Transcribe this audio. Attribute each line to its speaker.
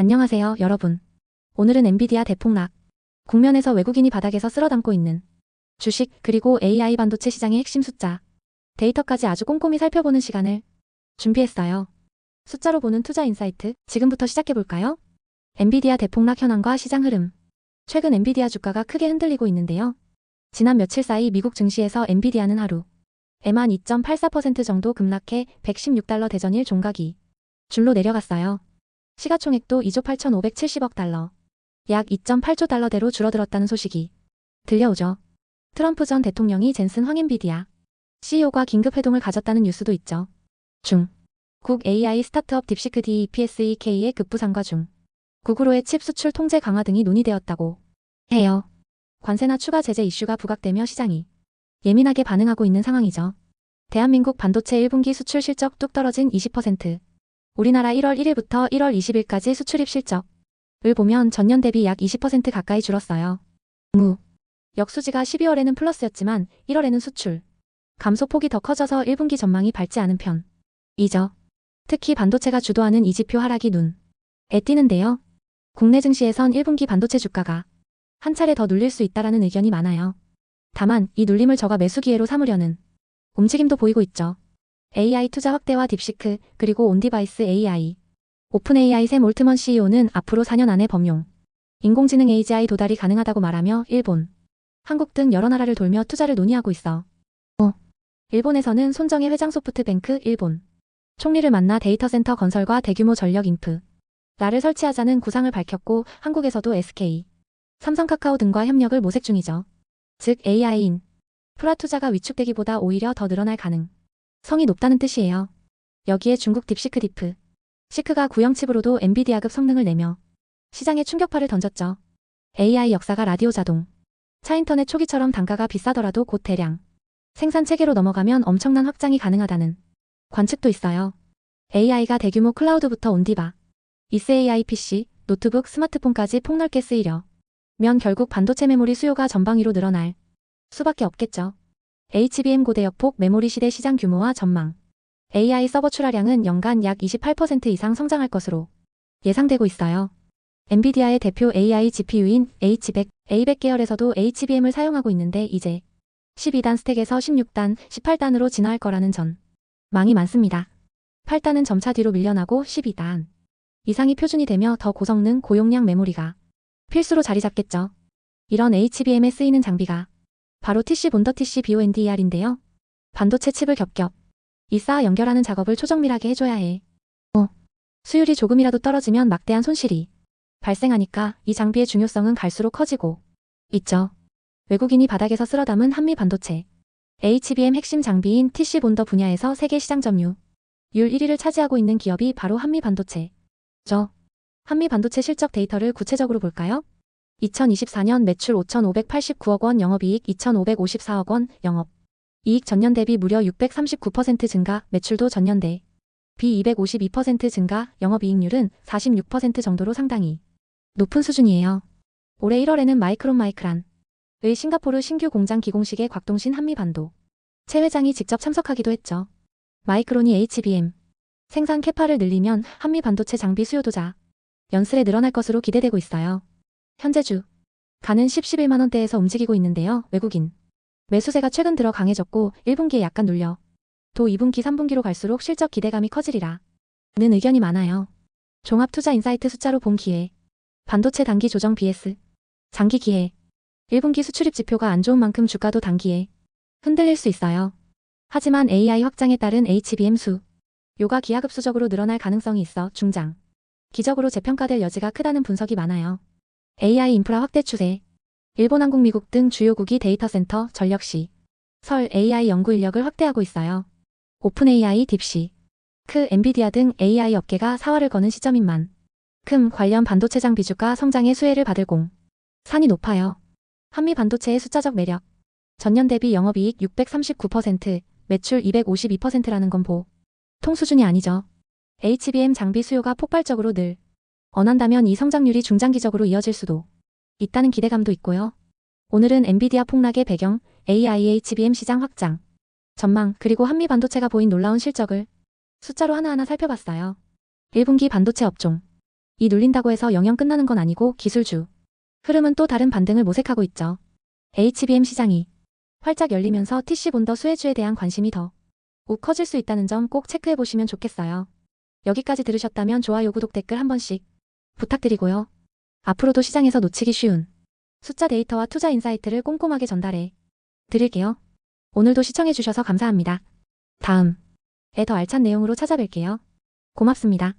Speaker 1: 안녕하세요, 여러분. 오늘은 엔비디아 대폭락. 국면에서 외국인이 바닥에서 쓸어담고 있는 주식 그리고 AI 반도체 시장의 핵심 숫자, 데이터까지 아주 꼼꼼히 살펴보는 시간을 준비했어요. 숫자로 보는 투자 인사이트, 지금부터 시작해볼까요? 엔비디아 대폭락 현황과 시장 흐름. 최근 엔비디아 주가가 크게 흔들리고 있는데요. 지난 며칠 사이 미국 증시에서 엔비디아는 하루 에만 2.84% 정도 급락해 116달러 대전일 종가기 줄로 내려갔어요. 시가총액도 2조 8,570억 달러, 약 2.8조 달러대로 줄어들었다는 소식이 들려오죠. 트럼프 전 대통령이 젠슨 황엔비디아 CEO가 긴급 회동을 가졌다는 뉴스도 있죠. 중. 국 AI 스타트업 딥시크 DEPSEK의 급부상과 중. 국으로의 칩 수출 통제 강화 등이 논의되었다고 해요. 관세나 추가 제재 이슈가 부각되며 시장이 예민하게 반응하고 있는 상황이죠. 대한민국 반도체 1분기 수출 실적 뚝 떨어진 20%. 우리나라 1월 1일부터 1월 20일까지 수출입 실적을 보면 전년 대비 약 20% 가까이 줄었어요. 무. 역수지가 12월에는 플러스였지만 1월에는 수출. 감소폭이 더 커져서 1분기 전망이 밝지 않은 편 이죠. 특히 반도체가 주도하는 이 지표 하락이 눈 에 띄는데요. 국내 증시에선 1분기 반도체 주가가 한 차례 더 눌릴 수 있다라는 의견이 많아요. 다만 이 눌림을 저가 매수 기회로 삼으려는 움직임도 보이고 있죠. AI 투자 확대와 딥시크 그리고 온디바이스 AI 오픈 AI 샘 올트먼 CEO는 앞으로 4년 안에 범용 인공지능 AGI 도달이 가능하다고 말하며 일본, 한국 등 여러 나라를 돌며 투자를 논의하고 있어. 어. 일본에서는 손정혜 회장 소프트뱅크 일본 총리를 만나 데이터 센터 건설과 대규모 전력 인프 라를 설치하자는 구상을 밝혔고 한국에서도 SK, 삼성 카카오 등과 협력을 모색 중이죠. 즉 AI인 프라 투자가 위축되기보다 오히려 더 늘어날 가능 성이 높다는 뜻이에요. 여기에 중국 딥시크 디프 시크가 구형칩으로도 엔비디아급 성능을 내며 시장에 충격파를 던졌죠. AI 역사가 라디오 자동 차 인터넷 초기처럼 단가가 비싸더라도 곧 대량 생산 체계로 넘어가면 엄청난 확장이 가능하다는 관측도 있어요. AI가 대규모 클라우드부터 온디바, 이스 AI PC, 노트북, 스마트폰까지 폭넓게 쓰이려 면 결국 반도체 메모리 수요가 전방위로 늘어날 수밖에 없겠죠. HBM 고대 역폭 메모리 시대 시장 규모와 전망. AI 서버 출하량은 연간 약 28% 이상 성장할 것으로 예상되고 있어요. 엔비디아의 대표 AI GPU인 H100, A100 계열에서도 HBM을 사용하고 있는데 이제 12단 스택에서 16단, 18단으로 진화할 거라는 전망이 많습니다. 8단은 점차 뒤로 밀려나고 12단 이상이 표준이 되며 더 고성능 고용량 메모리가 필수로 자리 잡겠죠. 이런 HBM에 쓰이는 장비가 바로 TC 본더 TC BONDER인데요. 반도체 칩을 겹겹 이 쌓아 연결하는 작업을 초정밀하게 해줘야 해. 어. 수율이 조금이라도 떨어지면 막대한 손실이 발생하니까 이 장비의 중요성은 갈수록 커지고 있죠. 외국인이 바닥에서 쓸어 담은 한미 반도체 HBM 핵심 장비인 TC 본더 분야에서 세계 시장 점유 율 1위를 차지하고 있는 기업이 바로 한미 반도체 죠. 한미 반도체 실적 데이터를 구체적으로 볼까요? 2024년 매출 5,589억 원, 영업이익 2,554억 원, 영업. 이익 전년 대비 무려 639% 증가, 매출도 전년 대비 252% 증가, 영업이익률은 46% 정도로 상당히 높은 수준이에요. 올해 1월에는 마이크론 마이크란 의 싱가포르 신규 공장 기공식에 곽동신 한미반도 최 회장이 직접 참석하기도 했죠. 마이크론이 HBM 생산 캐파를 늘리면 한미 반도체 장비 수요도자 연슬에 늘어날 것으로 기대되고 있어요. 현재 주 가는 10, 11만원대에서 움직이고 있는데요. 외국인 매수세가 최근 들어 강해졌고 1분기에 약간 눌려 도 2분기, 3분기로 갈수록 실적 기대감이 커지리라 는 의견이 많아요. 종합투자 인사이트 숫자로 본 기회 반도체 단기 조정 BS 장기 기회 1분기 수출입 지표가 안 좋은 만큼 주가도 단기에 흔들릴 수 있어요. 하지만 AI 확장에 따른 HBM 수 요가 기하급수적으로 늘어날 가능성이 있어 중장 기적으로 재평가될 여지가 크다는 분석이 많아요. AI 인프라 확대 추세. 일본, 한국, 미국 등 주요국이 데이터 센터, 전력시, 설 AI 연구 인력을 확대하고 있어요. 오픈 AI, 딥시, 크, 엔비디아 등 AI 업계가 사활을 거는 시점인 만큼 관련 반도체 장 비주가 성장의 수혜를 받을 공. 산이 높아요. 한미 반도체의 숫자적 매력. 전년 대비 영업이익 639%, 매출 252%라는 건 보. 통 수준이 아니죠. HBM 장비 수요가 폭발적으로 늘 언한다면 이 성장률이 중장기적으로 이어질 수도 있다는 기대감도 있고요. 오늘은 엔비디아 폭락의 배경, AI HBM 시장 확장, 전망, 그리고 한미 반도체가 보인 놀라운 실적을 숫자로 하나하나 살펴봤어요. 1분기 반도체 업종 이 눌린다고 해서 영영 끝나는 건 아니고 기술주. 흐름은 또 다른 반등을 모색하고 있죠. HBM 시장이 활짝 열리면서 TC 본더 수혜주에 대한 관심이 더 욱 커질 수 있다는 점 꼭 체크해 보시면 좋겠어요. 여기까지 들으셨다면 좋아요, 구독, 댓글 한 번씩 부탁드리고요. 앞으로도 시장에서 놓치기 쉬운 숫자 데이터와 투자 인사이트를 꼼꼼하게 전달해 드릴게요. 오늘도 시청해 주셔서 감사합니다. 다음에 더 알찬 내용으로 찾아뵐게요. 고맙습니다.